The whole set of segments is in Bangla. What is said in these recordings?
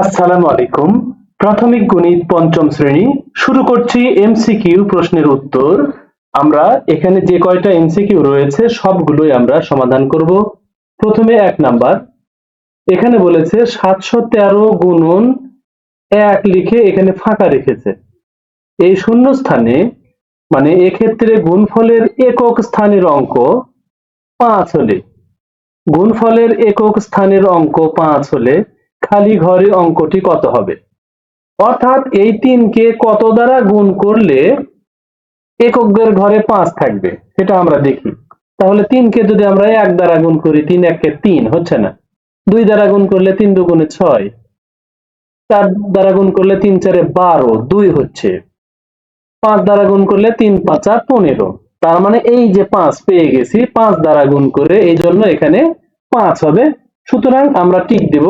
আসসালামু আলাইকুম। প্রাথমিক গণিত পঞ্চম শ্রেণি। শুরু করছি এমসিকিউ প্রশ্নের উত্তর। আমরা এখানে যে কয়টা এমসিকিউ রয়েছে, সবগুলোই আমরা সমাধান করব। প্রথমে এক নাম্বার। এখানে বলেছে সাতশো তেরো গুণন এক লিখে এখানে ফাঁকা রেখেছে। এই শূন্য স্থানে মানে এক্ষেত্রে গুণফলের একক স্থানের অঙ্ক পাঁচ হলে। গুণফলের একক স্থানের অঙ্ক পাঁচ হলে খালি ঘরে অঙ্কটি কত হবে? অর্থাৎ এই তিনকে কত দ্বারা গুণ করলে এককের ঘরে পাঁচ থাকবে? সেটা আমরা দেখি। তাহলে তিনকে যদি আমরা এক দ্বারা গুণ করি, তিন একে তিন, হচ্ছে না? দুই দ্বারা গুণ করলে তিন দুগুণে ছয়। চার দ্বারা গুণ করলে তিন চারে বারো, দুই হচ্ছে। পাঁচ দ্বারা গুণ করলে তিন পাঁচা পনেরো। তার মানে এই যে পাঁচ পেয়ে গেছি, পাঁচ দ্বারা গুণ করে এই জন্য এখানে পাঁচ হবে। সুতরাং আমরা টিক দিব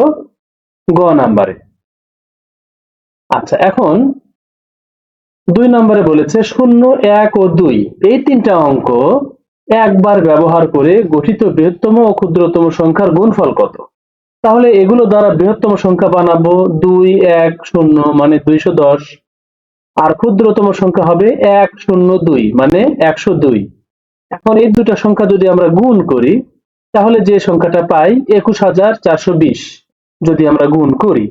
গ নাম্বারে। আচ্ছা এখন দুই নম্বরে বলেছে শূন্য, এক ও দুই। এই তিনটা অঙ্ক একবার ব্যবহার করে গঠিত বৃহত্তম ও ক্ষুদ্রতম সংখ্যার গুণফল কত? তাহলে এগুলো দ্বারা বৃহত্তম সংখ্যা বানাবো দুই, এক, শূন্য মানে দুইশো দশ। আর ক্ষুদ্রতম সংখ্যা হবে এক, শূন্য, দুই মানে একশো দুই। এখন এই দুটা সংখ্যা যদি আমরা গুণ করি, তাহলে যে সংখ্যাটা পাই একুশ হাজার চারশো বিশ। যদি আমরা গুণ করি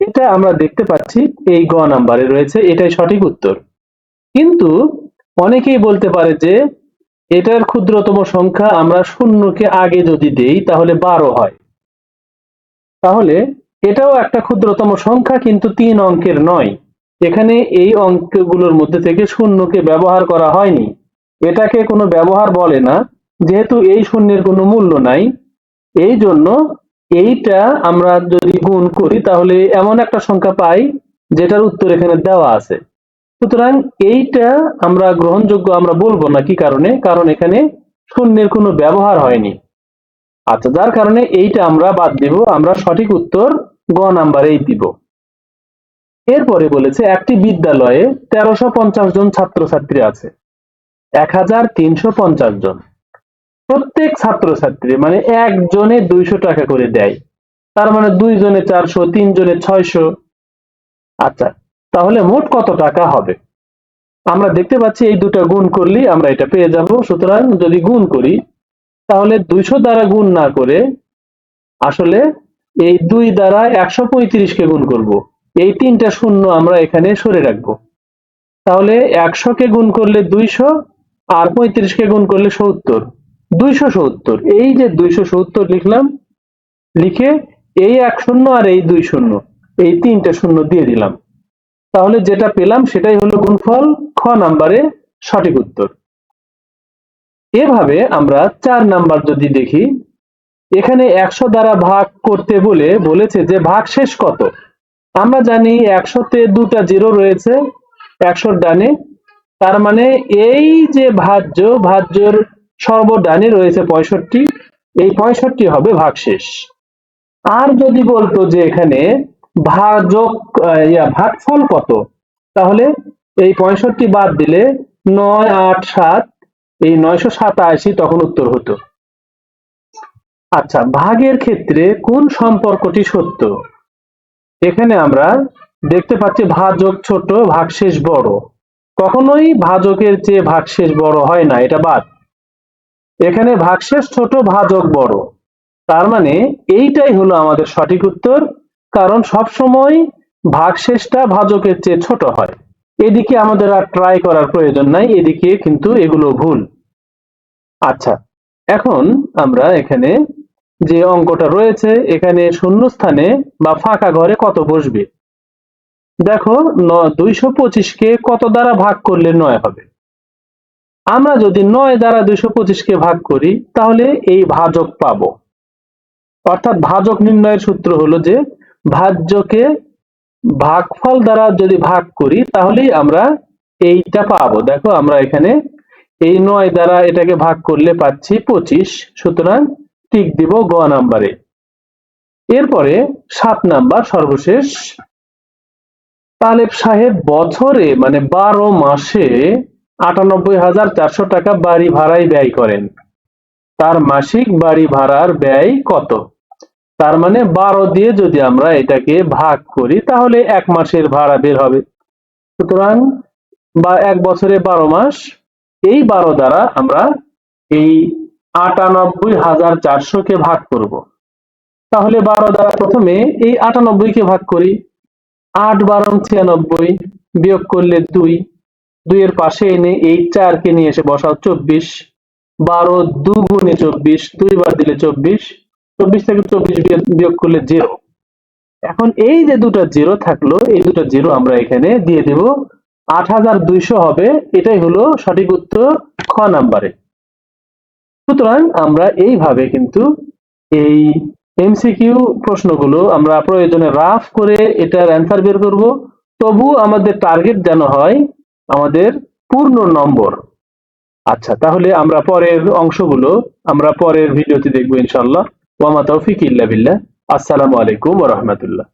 এটা আমরা দেখতে পাচ্ছি এই গ নাম্বারে রয়েছে এটাই সঠিক উত্তর। কিন্তু অনেকেই বলতে পারে যে এটার ক্ষুদ্রতম সংখ্যা আমরা শূন্যকে আগে যদি দেই, তাহলে বারো হয়। তাহলে এটাও একটা ক্ষুদ্রতম সংখ্যা, কিন্তু তিন অঙ্কের নয়। এখানে এই অঙ্কগুলোর মধ্যে থেকে শূন্যকে ব্যবহার করা হয়নি। এটাকে কোনো ব্যবহার বলে না, যেহেতু এই শূন্যের কোনো মূল্য নাই, এই জন্য এইটা আমরা যদি গুণ করি, তাহলে এমন একটা সংখ্যা পাই, যেটার উত্তর এখানে দেওয়া আছে। সুতরাং এইটা আমরা গ্রহণযোগ্য আমরা বলব না, কি কারণে? কারণ এখানে শূন্যের কোনো ব্যবহার হয়নি। আচ্ছা যার কারণে এইটা আমরা বাদ দিব, আমরা সঠিক উত্তর গ নাম্বারেই দিব। এরপরে বলেছে, একটি বিদ্যালয়ে তেরোশো জন ছাত্রছাত্রী আছে, এক হাজার তিনশো পঞ্চাশ জন। প্রত্যেক ছাত্রছাত্রী মানে একজনে দুইশো টাকা করে দেয়। তার মানে দুইজনে চারশো, তিনজনে ছয়শো। আচ্ছা তাহলে মোট কত টাকা হবে? আমরা দেখতে পাচ্ছি এই দুটো গুণ করলেই আমরা এটা পেয়ে যাব। সুতরাং যদি গুণ করি, তাহলে দুইশো দ্বারা গুণ না করে আসলে এই দুই দ্বারা একশো পঁয়ত্রিশকে গুণ করব। এই তিনটা শূন্য আমরা এখানে সরে রাখব। তাহলে একশোকে গুণ করলে দুইশো আর পঁয়ত্রিশকে গুণ করলে সত্তর। দুইশো সত্তর। এই যে দুইশো সত্তর লিখলাম, লিখে এই এক শূন্য আর এই দুই শূন্য, এই তিনটা শূন্য দিয়ে দিলাম। তাহলে যেটা পেলাম সেটাই হলো গুণফল খ নাম্বারে সঠিক উত্তর। এভাবে আমরা চার নাম্বার যদি দেখি, এখানে একশো দ্বারা ভাগ করতে বলে বলেছে যে ভাগ শেষ কত? আমরা জানি একশোতে দুটা জিরো রয়েছে, একশোর ডানে। তার মানে এই যে ভাজ্য, ভাজ্যর সর্বডানে রয়েছে পঁয়ষট্টি, এই পঁয়ষট্টি হবে ভাগশেষ। আর যদি বলতো যে এখানে ভাজক ইয়া, ভাগফল কত, তাহলে এই পঁয়ষট্টি বাদ দিলে নয়, আট, সাত, এই নয়শো সাতাশি তখন উত্তর হতো। আচ্ছা ভাগের ক্ষেত্রে কোন সম্পর্কটি সত্য? এখানে আমরা দেখতে পাচ্ছি ভাজক ছোট, ভাগশেষ বড়। কখনোই ভাজকের চেয়ে ভাগশেষ বড় হয় না, এটা বাদ। এখানে ভাগশেষ ছোট, ভাজক বড়। তার মানে এইটাই হলো আমাদের সঠিক উত্তর, কারণ সব সময় ভাগশেষটা ভাজকের চেয়ে ছোট হয়। এদিকে আমাদের আর ট্রাই করার প্রয়োজন নাই, এদিকে কিন্তু এগুলো ভুল। আচ্ছা এখন আমরা এখানে যে অঙ্কটা রয়েছে, এখানে শূন্যস্থানে বা ফাঁকা ঘরে কত বসবে? দেখো দুইশো পঁচিশকে কত দ্বারা ভাগ করলে নয় হবে? আমরা যদি নয় দ্বারা দুইশো পঁচিশকে ভাগ করি, তাহলে এই ভাজক পাবো। অর্থাৎ ভাজক নির্ণয়ের সূত্র হলো যে, ভাজ্যকে ভাগফল দ্বারা যদি ভাগ করি, তাহলেই আমরা এইটা পাবো। দেখো, আমরা এখানে এই নয় দ্বারা এটাকে ভাগ করলে পাচ্ছি পঁচিশ, সুতরাং টিক দিব গ নাম্বারে। এরপরে সাত নাম্বার সর্বশেষ। তালেব সাহেব বছরে মানে বারো মাসে আটানব্বই হাজার চারশো টাকা বাড়ি ভাড়ায় ব্যয় করেন। তার মাসিক বাড়ি ভাড়ার ব্যয় কত? তার মানে বারো দিয়ে যদি আমরা এটাকে ভাগ করি, তাহলে এক মাসের ভাড়া বের হবে। সুতরাং বা এক বছরে বারো মাস, এই বারো দ্বারা আমরা এই আটানব্বই হাজার চারশো কে ভাগ করব। তাহলে বারো দ্বারা প্রথমে এই আটানব্বই কে ভাগ করি। আট বারো ছিয়ানব্বই বিয়োগ করলে দুই। দুইয়ের পাশে এনে এই চারকে নিয়ে এসে বসাও চব্বিশ। বারো দুগুণে চব্বিশ, দুই বার দিলে চব্বিশ। চব্বিশ থেকে চব্বিশ বিয়োগ করলে জিরো এখন এই যে দুটো জিরো থাকল, এই দুটো জিরো আমরা এখানে দিয়ে দেব। আট হাজার দুইশো হবে, এটাই হলো সঠিক উত্তর খ নাম্বারে। সুতরাং আমরা এইভাবে কিন্তু এই এমসিকিউ প্রশ্নগুলো আমরা প্রয়োজনে রাফ করে এটার অ্যান্সার বের করব। তবু আমাদের টার্গেট যেন হয় আমাদের পূর্ণ নম্বর। আচ্ছা তাহলে আমরা পরের অংশগুলো, আমরা পরের ভিডিওতে দেখব ইনশাল্লাহ ওয়ামা তৌফিক ইল্লা বিল্লাহ। আসসালামু আলাইকুম ওয়া রাহমাতুল্লাহ।